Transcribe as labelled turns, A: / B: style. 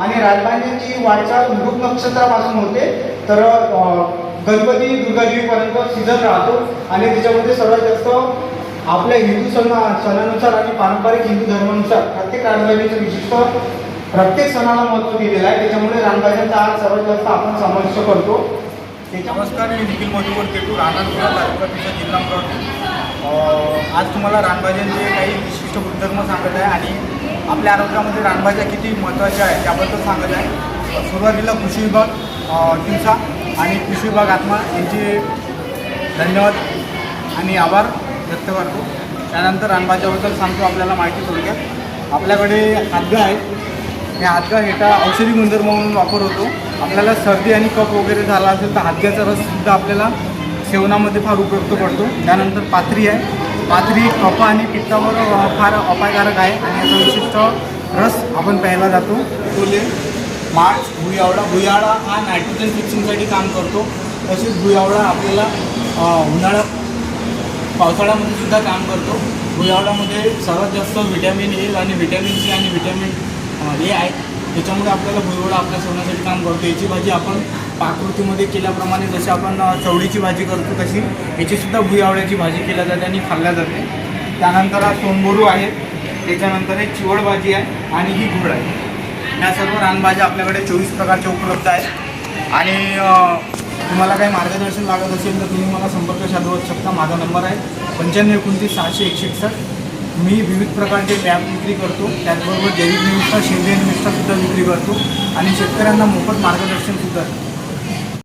A: आणि राजधानीची वाटचाल मृग नक्षत्रापासून होते. तर गणपती दुर्गादेवीपर्यंत सीझन राहतो. आणि त्याच्यामध्ये सर्वात जास्त आपल्या हिंदू सण सणानुसार आणि पारंपरिक हिंदू धर्मानुसार प्रत्येक राजधानीचं विशिष्ट प्रत्येक सणाला महत्त्व दिलेलं आहे. त्याच्यामुळे रानभाज्यांचा आज सर्वात जास्त आपण समाविष्ट करतो.
B: नमस्कार मी निखिल मधुकर केटू राहणार तालुका जिल्हा आज तुम्हाला रानभाज्यांचे काही विशिष्ट गुणधर्म सांगत आहे आणि आपल्या आरोग्यामध्ये रानभाज्या किती महत्त्वाच्या आहेत त्याबद्दल सांगत आहे. सुरुवातीला कृषी विभाग दिवसा आणि कृषी विभाग आत्मा यांचे धन्यवाद आणि आभार व्यक्त करतो. त्यानंतर रानभाज्याबद्दल सांगतो आपल्याला माहिती थोडक्यात. आपल्याकडे हातगा आहेत. या हातगा हेटा औषधी गुणधर्म म्हणून वापर होतो आपल्याला सर्दी आणि कप वगैरे झाला असेल तर हातग्याचा रससुद्धा आपल्याला सेवनामध्ये फार उपयुक्त पडतो. त्यानंतर पाथरी आहे. पाथरी कफ आणि पित्तावर फार अपायकारक आहे. आणि याचा विशिष्ट रस आपण प्यायला जातो. फुले मार्च भुयावडा भुयावडा हा नायट्रोजन फिक्सिंगसाठी काम करतो. तसेच भुयावडा आपल्याला उन्हाळा पावसाळ्यामध्ये सुद्धा काम करतो. भुयावडामध्ये सर्वात जास्त व्हिटॅमिन ए आणि व्हिटॅमिन सी आणि व्हिटॅमिन ए आहे. त्याच्यामुळे आपल्याला भुईवडा आपल्या सोन्यासाठी काम करतो. याची भाजी आपण पाककृतीमध्ये केल्याप्रमाणे जशी आपण चवळीची भाजी करतो तशी याचीसुद्धा भुईआवळ्याची भाजी केल्या जाते आणि खाल्ल्या जाते. त्यानंतर हा सोनबोरू आहे. त्याच्यानंतर एक चिवड भाजी आहे आणि ही घोड आहे. या सर्व रानभाज्या आपल्याकडे चोवीस प्रकारच्या उपलब्ध आहेत. आणि तुम्हाला काही मार्गदर्शन लागत असेल तर तुम्ही मला संपर्क साधू शकता. माझा नंबर आहे पंच्याण्णव एकोणतीस सहाशे एकशे एकसष्ट. मी विविध प्रकारचे लॅब विक्री करतो. त्याचबरोबर जैविक निविष्ठा सेंद्रिय निविष्ठा सुद्धा विक्री करतो. आणि शेतकऱ्यांना मोफत मार्गदर्शन सुद्धा.